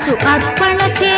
మనసు అర్పణ చే